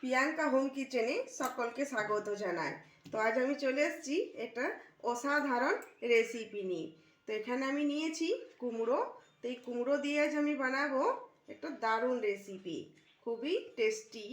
Priyanka home কিচেনে সকলকে স্বাগত জানাই। তো আজ আমি চলে এসেছি একটা অসাধারণ রেসিপি নিয়ে। তো এখানে আমি নিয়েছি কুমড়ো। তো এই কুমড়ো দিয়ে আজ আমি বানাবো একটা দারুণ রেসিপি খুবই টেস্টি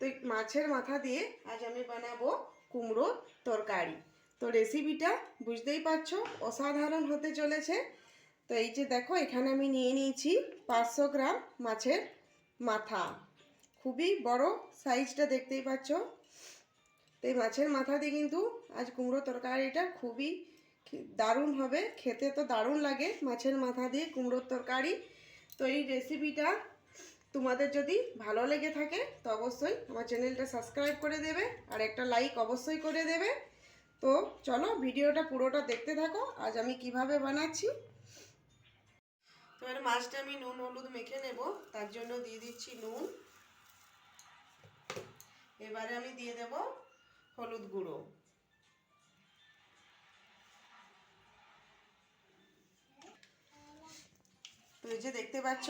তো মাছের মাথা দিয়ে আজ আমি বানাবো কুমড়ো তরকারি। তো রেসিপিটা বুঝতেই পারছ, অসাধারণ হতে চলেছে। তো এই যে দেখো, এখানে আমি নিয়ে নিয়েছি পাঁচশো গ্রাম মাছের মাথা। খুবই বড় সাইজটা দেখতেই পাচ্ছ। তো এই মাছের মাথা দিয়ে কিন্তু আজ কুমড়ো তরকারিটা খুবই দারুণ হবে। খেতে তো দারুণ লাগে মাছের মাথা দিয়ে কুমড়োর তরকারি। তো এই রেসিপিটা তোমাদের যদি ভালো লেগে থাকে তো অবশ্যই আমার চ্যানেলটা সাবস্ক্রাইব করে দেবে আর একটা লাইক অবশ্যই করে দেবে। তো চলো ভিডিওটা পুরোটা দেখতে থাকো। আজ আমি কীভাবে বানাচ্ছি। তো এর মাছটা আমি নুন, হলুদ মেখে নেব। তার জন্য দিয়ে দিচ্ছি নুন। এবারে আমি দিয়ে দেব হলুদ গুঁড়ো। তো এই যে দেখতে পাচ্ছ,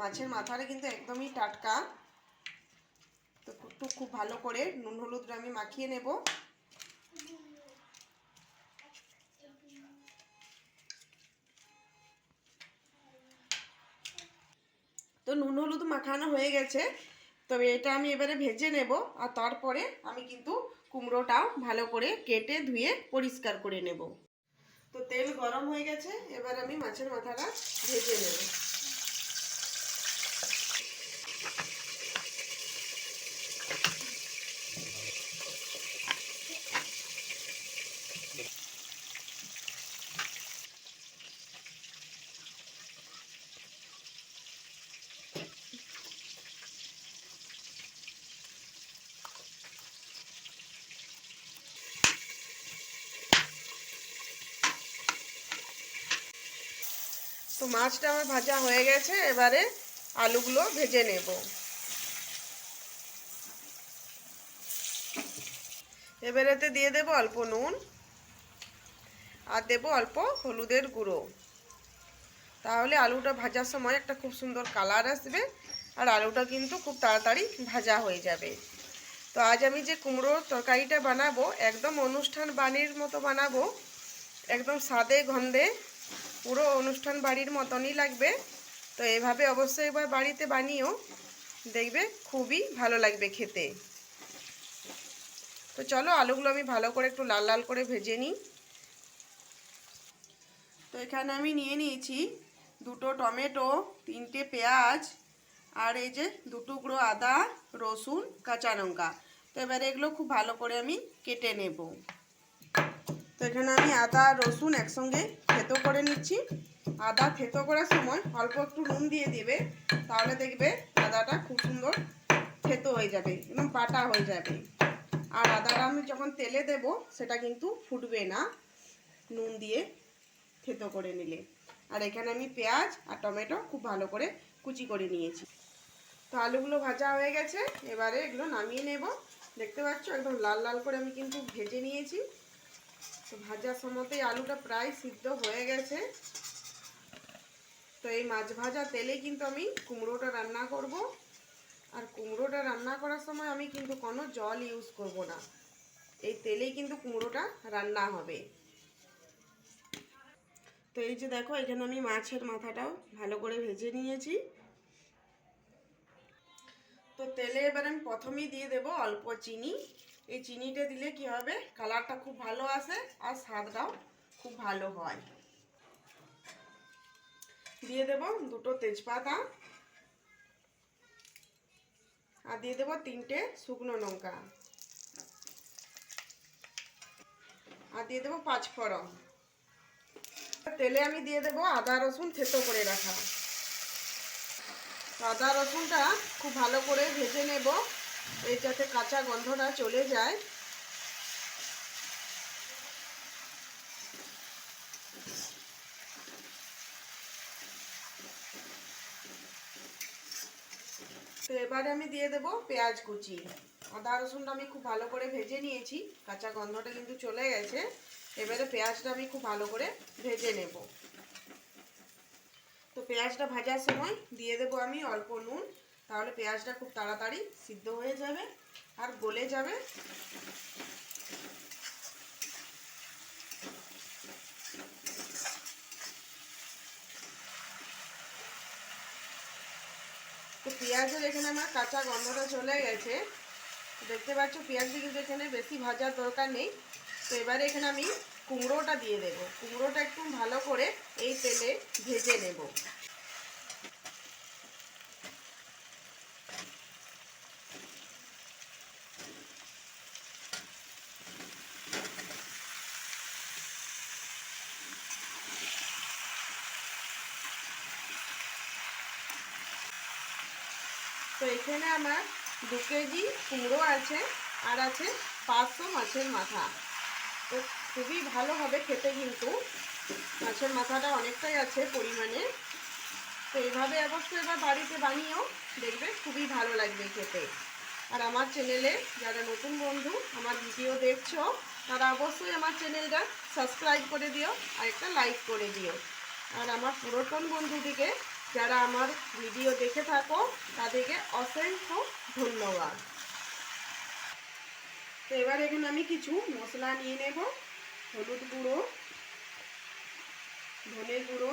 মাছের মাথাটা কিন্তু একদমই টাটকা। তো একটু খুব ভালো করে নুন হলুদটা আমি মাখিয়ে নেব। তো নুন হলুদ মাখানো হয়ে গেছে। তবে এটা আমি এবারে ভেজে নেব আর তারপরে আমি কিন্তু কুমড়োটাও ভালো করে কেটে ধুয়ে পরিষ্কার করে নেব। তো তেল গরম হয়ে গেছে, এবার আমি মাছের মাথাটা ভেজে নেব। মাছটা আমার ভাজা হয়ে গেছে, এবারে আলুগুলো ভেজে নেব। এবারেতে দিয়ে দেব অল্প নুন আর দেব অল্প হলুদের গুঁড়ো। তাহলে আলুটা ভাজার সময় একটা খুব সুন্দর কালার আসবে আর আলুটা কিন্তু খুব তাড়াতাড়ি ভাজা হয়ে যাবে। তো আজ আমি যে কুমড়োর তরকারিটা বানাবো, একদম অনুষ্ঠান বাণীর মতো বানাবো, একদম স্বাদে গন্ধে পুরো অনুষ্ঠান বাড়ির মতনই লাগবে। তো এভাবে অবশ্যই একবার বাড়িতে বানিয়েও দেখবে খুবই ভালো লাগবে খেতে। তো চলো আলুগুলো আমি ভালো করে একটু লাল লাল করে ভেজে নিই। তো এখানে আমি নিয়ে নিয়েছি দুটো টমেটো, তিনটে পেঁয়াজ, আর এই যে দু টুকরো আদা, রসুন, কাঁচা লঙ্কা। তো এবারে এগুলো খুব ভালো করে আমি কেটে নেব। তো এখানে আমি আদা, রসুন একসঙ্গে থেতো করে নিচ্ছি। আদা থেতো করার সময় অল্প একটু নুন দিয়ে দিবে, তাহলে দেখবে আদাটা খুব সুন্দর থেতো হয়ে যাবে একদম বাটা হয়ে যাবে। আর আদাটা আমি যখন তেলে দেব, সেটা কিন্তু ফুটবে না নুন দিয়ে থেতো করে নিলে। আর এখানে আমি পেঁয়াজ আর টমেটো খুব ভালো করে কুচি করে নিয়েছি। তো আলুগুলো ভাজা হয়ে গেছে, এবারে এগুলো নামিয়ে নেব। দেখতে পাচ্ছ, একদম লাল লাল করে আমি কিন্তু ভেজে নিয়েছি। তো ভাজার সময়তেই আলুটা প্রায় সিদ্ধ হয়ে গেছে। তো এই মাছ ভাজা তেলে কিন্তু আমি কুমড়োটা রান্না করব। আর কুমড়োটা রান্না করার সময় আমি কিন্তু কোনো জল ইউজ করব না। এই তেলেই কিন্তু কুমড়োটা রান্না হবে। তো এই যে দেখো, এখানে আমি মাছের মাথাটাও ভালো করে ভেজে নিয়েছি। তো তেলে এবার আমি প্রথমেই দিয়ে দেব অল্প চিনি। এই চিনিটা দিলে কি হবে? কালারটা খুব ভালো আসে আর স্বাদটাও খুব ভালো হয়। দিয়ে দেব দুটো তেজপাতা আর দিয়ে দেব তিনটে শুকনো লঙ্কা। আর দিয়ে দেবো পাঁচ ফোড়ন। তেলে আমি দিয়ে দেবো আদা, রসুন থেতো করে রাখা। আদা, রসুনটা খুব ভালো করে ভেজে নেব। এই যাতে কাঁচা গন্ধটা চলে যায়। তো এবারে আমি দিয়ে দেব পেঁয়াজ কুচি। আদা, রসুনটা আমি খুব ভালো করে ভেজে নিয়েছি। কাঁচা গন্ধটা কিন্তু চলে গেছে। এবারে পেঁয়াজটা আমি খুব ভালো করে ভেজে নেব। তো পেঁয়াজটা ভাজার সময় দিয়ে দেবো আমি অল্প নুন। তাহলে পেঁয়াজটা খুব তাড়াতাড়ি সিদ্ধ হয়ে যাবে আর গলে যাবে। তো পেঁয়াজের এখানে আমার কাঁচা গন্ধটা চলে গেছে। দেখতে পাচ্ছ পেঁয়াজটা কিন্তু এখানে বেশি ভাজার দরকার নেই। তো এবারে এখানে আমি কুমড়োটা দিয়ে দেবো। কুমড়োটা একটু ভালো করে এই তেলে ভেজে নেব। তো এখানে আমার দু কেজি কুমড়ো আছে আর আছে পাঁচশো মাছের মাথা। তো খুবই ভালো হবে খেতে কিন্তু। মাছের মাথাটা অনেকটাই আছে পরিমাণে। তো এইভাবে অবশ্যই এবার বাড়িতে বানিয়েও দেখবে খুবই ভালো লাগবে খেতে। আর আমার চ্যানেলে যারা নতুন বন্ধু, আমার ভিডিও দেখছ, তারা অবশ্যই আমার চ্যানেলটা সাবস্ক্রাইব করে দিও আর একটা লাইক করে দিও। আর আমার পুরাতন বন্ধুদিকে যারা আমার ভিডিও দেখে থাকো, তাদেরকে অসংখ্য ধন্যবাদ। তো এবার এখানে আমি কিছু মশলা নিয়ে নেব, হলুদ গুঁড়ো, ধনে গুঁড়ো,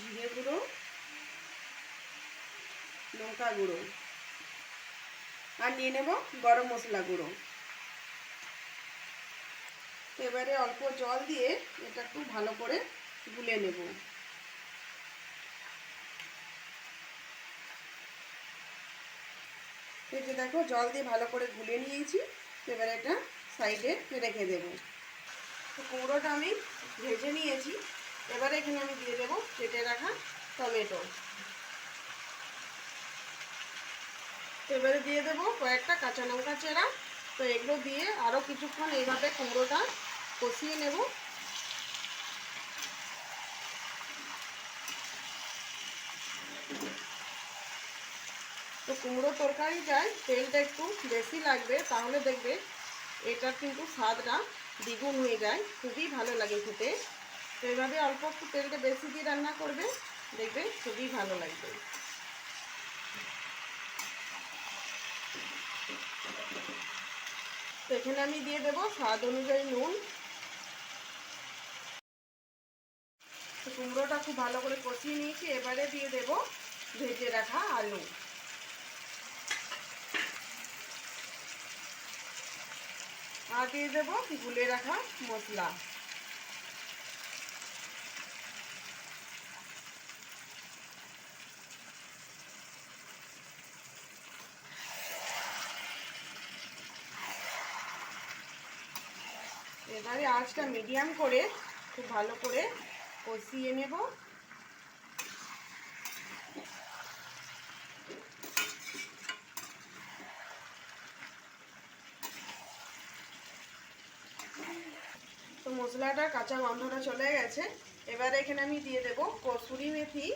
জিরে গুঁড়ো, লঙ্কা গুঁড়ো। আর নিয়ে নেব গরম মশলা গুঁড়ো। এবারে অল্প জল দিয়ে এটা একটু ভালো করে গুলে নেব। এই যে দেখো, জল দিয়ে ভালো করে গুলে নিয়েছি। এবারে এটা সাইডে রেখে দেব। তো কুমড়োটা আমি ভেজে নিয়েছি। এবারে এখানে আমি দিয়ে দেবো কেটে রাখা টমেটো। এবারে দিয়ে দেবো কয়েকটা কাঁচা লঙ্কা চেরা। তো এগুলো দিয়ে আরও কিছুক্ষণ এইভাবে কুমড়োটা কষিয়ে নেব। কুমড়ো তরকারি তরকারিটায় তেলটা একটু বেশি লাগবে, তাহলে দেখবে এটার কিন্তু স্বাদটা দ্বিগুণ হয়ে যায়। খুবই ভালো লাগে খেতে। তো এইভাবে অল্প একটু তেলটা বেশি দিয়ে রান্না করবে, দেখবে খুবই ভালো লাগবে। তো এখানে আমি দিয়ে দেবো স্বাদ অনুযায়ী নুন। কুমড়োটা খুব ভালো করে কষিয়ে নিয়েছি, এবারে দিয়ে দেবো ভেজে রাখা আলু। আর দিয়ে দেবো গুলে রাখা মশলা। এবারে আঁচটা মিডিয়াম করে খুব ভালো করে কষিয়ে নেব। মশলাটা, কাঁচা গন্ধটা চলে গেছে। এবারে এখানে আমি দিয়ে দেব কসুরি মেথি।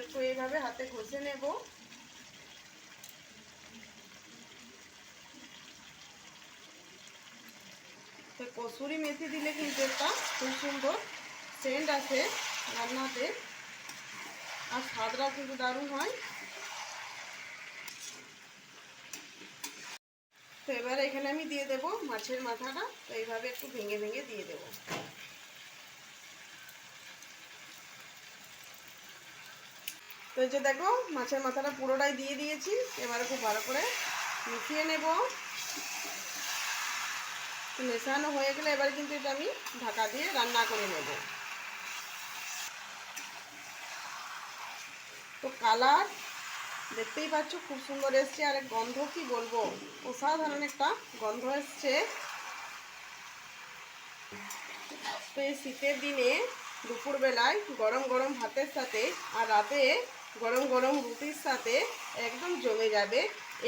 একটু এইভাবে হাতে ঘষে নেব। তো কসুরি মেথি দিলে কিন্তু একটা খুব সুন্দর সেন্ট আছে রান্নাতে। আর স্বাদটা কিন্তু দারুণ হয়। তো এবারে এখানে আমি দিয়ে দেব মাছের মাথাটা, তো এইভাবে একটু ভেঙে ভেঙে দিয়ে দেব। তো যে দেখো, মাছের মাথাটা পুরোটাই দিয়ে দিয়েছি, এবারে খুব ভালো করে মিশিয়ে নেব। মেশানো হয়ে গেলে এবার কিন্তু এটা আমি ঢাকা দিয়ে রান্না করে নেব। তো কালার দেখতেই পাচ্ছ, খুব সুন্দর এসছে। আর গন্ধ কি বলব? অসাধারণ একটা গন্ধ এসছে। তো এই শীতের দিনে দুপুরবেলায় গরম গরম ভাতের সাথে আর রাতে গরম গরম রুটির সাথে একদম জমে যাবে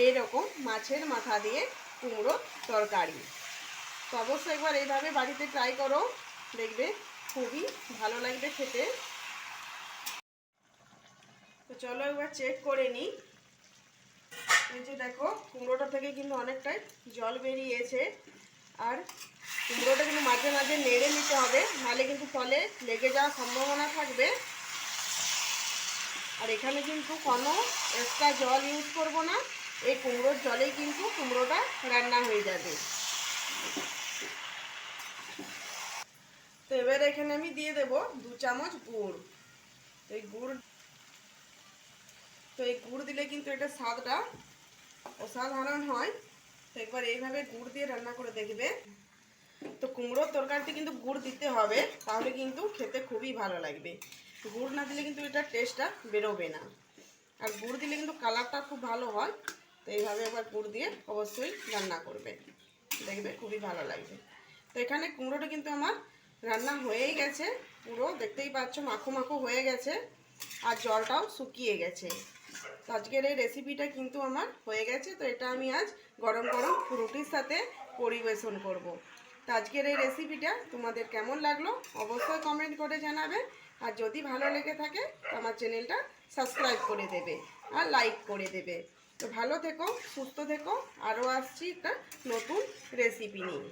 এই রকম মাছের মাথা দিয়ে কুমড়ো তরকারি। তো অবশ্যই একবার এইভাবে বাড়িতে ট্রাই করো। দেখবে খুবই ভালো লাগবে খেতে। তো চলো একবার চেক করে নিই। এই যে দেখো, কুমড়োটা থেকে কিন্তু অনেকটাই জল বেরিয়েছে। আর কুমড়োটা কিন্তু মাঝে মাঝে নেড়ে নিতে হবে, নাহলে কিন্তু ফলে লেগে যাওয়ার সম্ভাবনা থাকবে। আর এখানে কিন্তু কোনো এক্সট্রা জল ইউজ করব না, এই কুমড়োর জলেই কিন্তু কুমড়োটা রান্না হয়ে যাবে। তো এবার এখানে আমি দিয়ে দেব দু চামচ গুড়। এই গুড় তো এই গুড় দিলে কিন্তু এটা স্বাদটা অসাধারণ হয়। তো একবার এইভাবে গুড় দিয়ে রান্না করে দেখবে। তো কুমড়োর তরকারিতে কিন্তু গুড় দিতে হবে, তাহলে কিন্তু খেতে খুবই ভালো লাগবে। গুড় না দিলে কিন্তু এটা টেস্টটা বেরোবে না। আর গুড় দিলে কিন্তু কালারটা খুব ভালো হয়, তো এইভাবে একবার গুড় দিয়ে অবশ্যই রান্না করবে। দেখবে খুবই ভালো লাগবে। তো এখানে কুমড়োটা কিন্তু আমার রান্না হয়েই গেছে। পুরো দেখতেই পাচ্ছ, মাখো মাখো হয়ে গেছে। আর জলটাও শুকিয়ে গেছে। আজকের এই রেসিপিটা কিন্তু আমার হয়ে গেছে, তো এটা আমি আজ গরম গরম রুটির সাথে পরিবেশন করব। তো আজকের এই রেসিপিটা তোমাদের কেমন লাগল অবশ্যই কমেন্ট করে জানাবে, আর যদি ভালো লেগে থাকে আমার চ্যানেলটা সাবস্ক্রাইব করে দেবে আর লাইক করে দেবে তো ভালো থেকো, সুস্থ থেকো, আরও আসছি একটা নতুন রেসিপি নিয়ে